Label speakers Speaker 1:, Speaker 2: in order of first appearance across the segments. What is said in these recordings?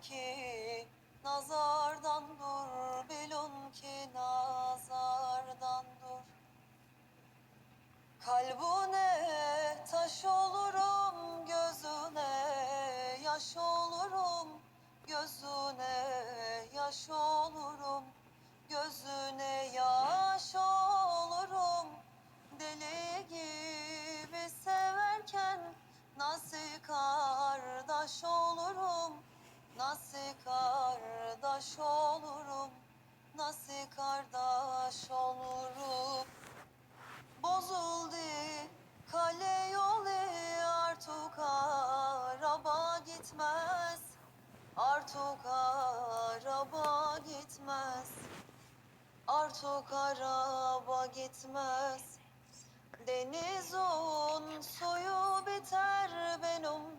Speaker 1: ki nazardan dur nasıl kardeş olurum? Nasıl kardeş olurum? Bozuldu kale yolu artık araba gitmez. Artık araba gitmez. Artık araba gitmez. Denizin suyu biter benim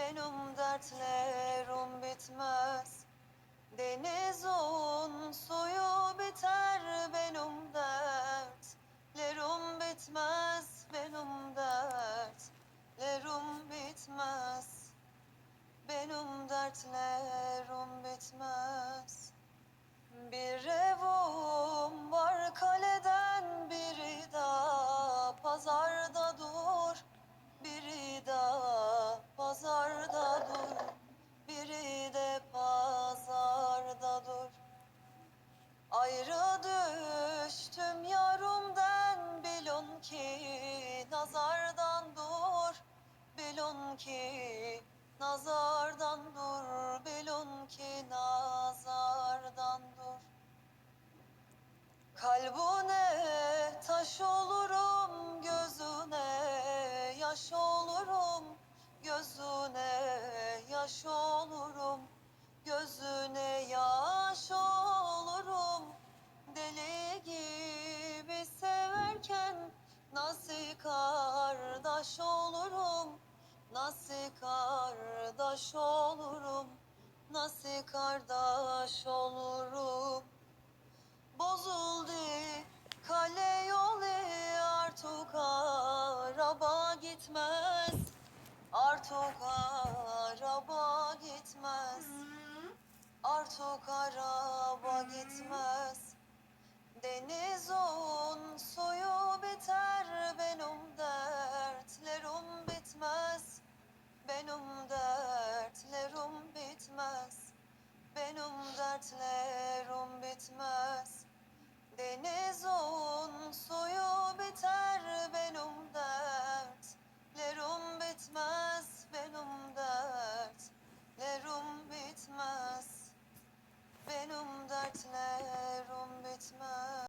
Speaker 1: Benim dertlerim bitmez. Denizin suyu biter benim dertlerim bitmez benim dertlerim bitmez. Benim dertlerim ki nazardan dur. Bilon ki nazardan dur nasıl kardeş olurum? Nasıl kardeş olurum? Nasıl kardeş olurum? Bozuldu kale yolu artık araba gitmez. Artık araba gitmez. Artık araba gitmez. Denizin dertlerim bitmez. Denizin suyu biter